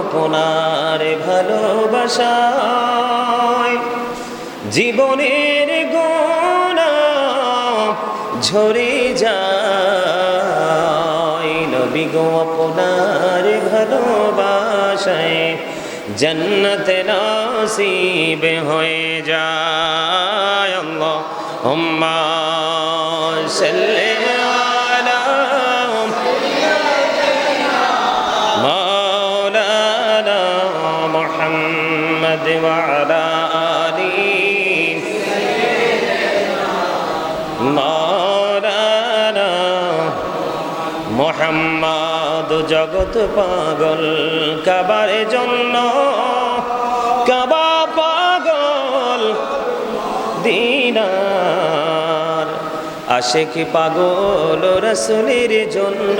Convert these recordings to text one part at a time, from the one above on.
আপনার ভালোবাসায় জীবনের গোনা ঝরে যায়। নবী গো, আপনার ভালোবাসায় জন্নত নাসিব হয়ে যায়। আল্লাহ হুম্মা সাল্লি مولانا محمد وعلى آله مولانا মোহাম্মদ জগৎ পাগল কাবার জন্য কাবা পাগল দিনার আশেক পাগল রসুলের জন্য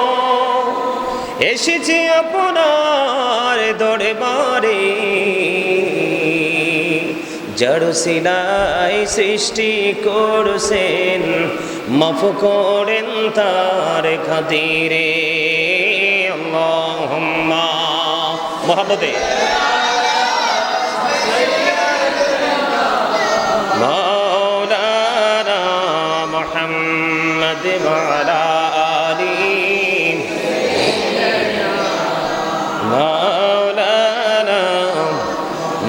এসেছি আপনার দরবারে। জড় সিলাই সৃষ্টি করছেন মাফ করেন তার খাতিরে। মহাপদে মহাম্মদ। মারা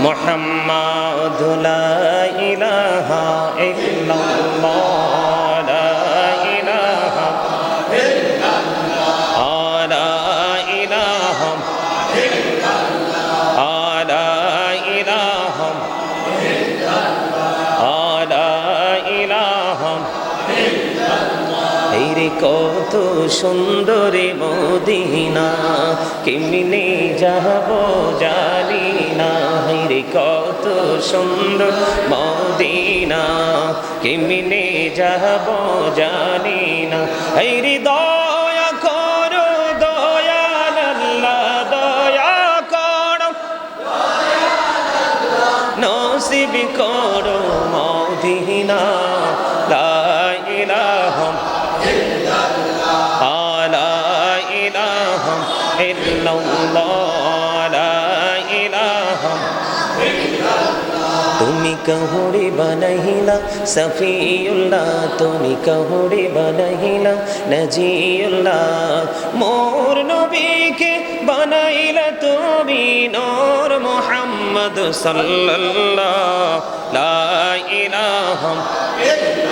محمد لا إله إلا الله لا إله إلا الله لا إله لا إله لا إله এই রে কত সুন্দরী মদিনা কেমনে যাব জানি না এই রে কত সুন্দর মদিনা, কেমনে যাব জানি না। এই দয়া করো দয়াল দয়া করো। নসিব করো মদিনা লা ইলাহা ইল্লাল্লাহ। তুমি কহুড়ি বানাইলা, সফিউল্লাহ, তুমি কহুড়ি বানাইলা, নজিউল্লাহ, মোর নবীকে বানাইলা তুমি নূর মোহাম্মদ সাল্লাল্লাহ, লা ইলাহা লা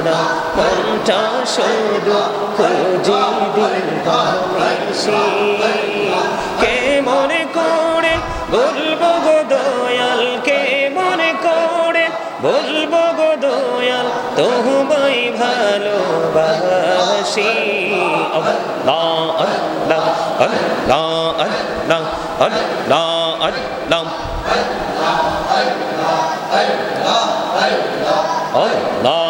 পাড়া মনটা শুধু খুঁজি দিন ভালোবাসি কে মনে করে বলব গো দয়াল কে মনে করে বলব গো দয়াল তোমায় ভালোবাসি আল্লাহ আল্লাহ আল্লাহ আল্লাহ আল্লাহ আল্লাহ Allah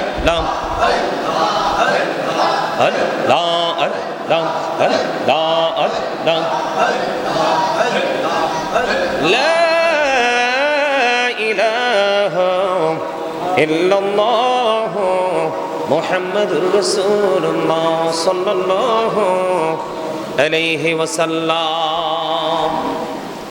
هل لا هل لا هل لا هل لا لا إله إلا الله محمد رسول الله صلى الله عليه وسلم